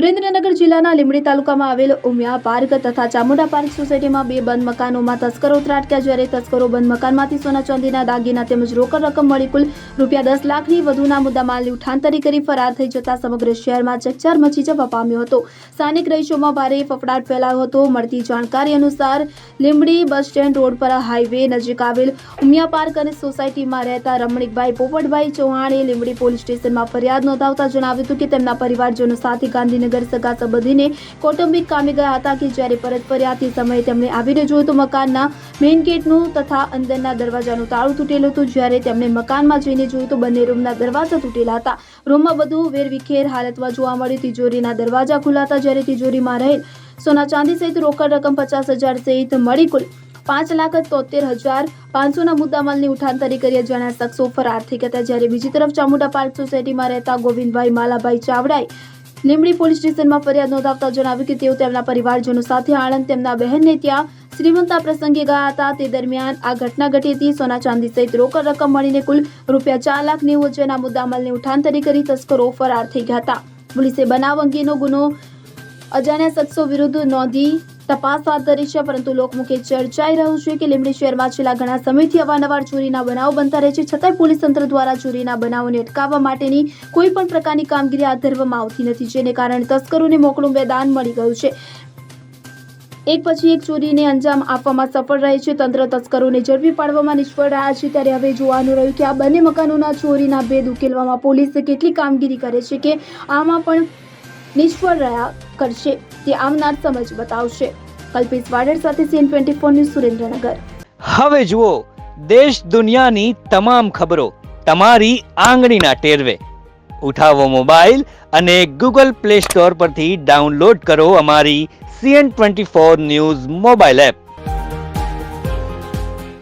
સુરેન્દ્રનગર જિલ્લાના લીંબડી તાલુકામાં આવેલ ઉમિયા પાર્ક તથા ચામુંડા પાર્ક સોસાયટીમાં બે બંધ મકાનોમાં તસ્કરો ત્રાટક્યા જ્યારે તસ્કરો બંધ મકાનમાંથી સોના ચાંદીના દાગીના તેમજ રોકડ રકમ મળી કુલ રૂપિયા દસ લાખની વધુના મુદ્દામાલની ઉઠાંતરી કરી ફરાર થઈ જતા સમગ્ર શહેરમાં ચકચાર મચી જવા પામ્યો હતો. સ્થાનિક રહીશોમાં ભારે ફફડાટ ફેલાયો હતો. મળતી જાણકારી અનુસાર લીંબડી બસ સ્ટેન્ડ રોડ પર હાઈવે નજીક આવેલ ઉમિયા પાર્ક અને સોસાયટીમાં રહેતા રમણીકભાઈ પોપટભાઈ ચૌહાણે લીંબડી પોલીસ સ્ટેશનમાં ફરિયાદ નોંધાવતા જણાવ્યું હતું કે તેમના પરિવારજનો સાથે ગાંધીનગર સગા સંબંધીને કૌટુંબિક કામે હતા કે જ્યારે પરત ફર્યા સમયે તેમણે આવીને જોયું તો મકાનના મેઇન ગેટનું તથા અંદરના દરવાજાનું તાળું તૂટેલું હતું. જ્યારે તેમણે મકાનમાં જઈને જોયું તો બંને રૂમના દરવાજા તૂટેલા હતા. રૂમમાં બધું વેરવિખેર હાલતમાં જોવા મળ્યું, તિજોરીના દરવાજા ખુલ્લા હતા. જ્યારે તિજોરીમાં રહેલ સોના ચાંદી સહિત રોકડ રકમ પચાસ હજાર સહિત મળી કુલ પાંચ લાખ તોતેર હજાર પાંચસોના મુદ્દામાલની ઉઠાંતરી કરી અજાણ્યા શખ્સો ફરાર ગયા હતા. જ્યારે બીજી તરફ ચામુંડા પાર્ક સોસાયટીમાં રહેતા ગોવિંદભાઈ માલાભાઈ ચાવડાએ લીંબડી પોલીસ સ્ટેશનમાં ફરિયાદ નોંધાવતા જણાવ્યું કે તેઓ તેમના પરિવારજનો સાથે આણંદ તેમના બહેનને ત્યાં શ્રીમંતા પ્રસંગે ગયા હતા. તે દરમિયાન આ ઘટના ઘટી હતી. સોના ચાંદી સહિત રોકડ રકમ મળીને કુલ રૂપિયા ચાર લાખ નેવું હજારના મુદ્દામાલની ઉઠાંતરી કરી તસ્કરો ફરાર થઈ ગયા હતા. પોલીસે બનાવ અંગેનો ગુનો અજાણ્યા શખ્સો વિરુદ્ધ નોંધી તપાસ હાથ ધરી છે, પરંતુ લોકમુખે ચર્ચાઈ રહ્યું છે કે લીંબડી શહેરમાં છેલ્લા ઘણા સમયથી અવારનવાર ચોરીના બનાવો બનતા રહે છે, છતાંય પોલીસ તંત્ર દ્વારા ચોરીના બનાવોને અટકાવવા માટેની કોઈ પણ પ્રકારની કામગીરી હાથ ધરવામાં આવતી નથી, જેને કારણે તસ્કરોને મોકળું મેદાન મળી ગયું છે. એક પછી એક ચોરીને અંજામ આપવામાં સફળ રહે છે, તંત્ર તસ્કરોને ઝડપી પાડવામાં નિષ્ફળ રહ્યા છે, ત્યારે હવે જોવાનું રહ્યું કે આ બંને મકાનોના ચોરીના ભેદ ઉકેલવામાં પોલીસ કેટલી કામગીરી કરે છે કે આમાં પણ નિષ્ફળ રહ્યા કરશે. તે આવનાર સમજ બતાવશે. કલ્પિત વાડર સાથે CN twenty four news Surendranagar. હવે જુઓ, દેશ દુનિયાની તમામ ખબરો તમારી આંગળીના ટેરવે. ઉઠાવો મોબાઈલ અને ગૂગલ પ્લે સ્ટોર પરથી ડાઉનલોડ કરો અમારી CN twenty four news mobile app.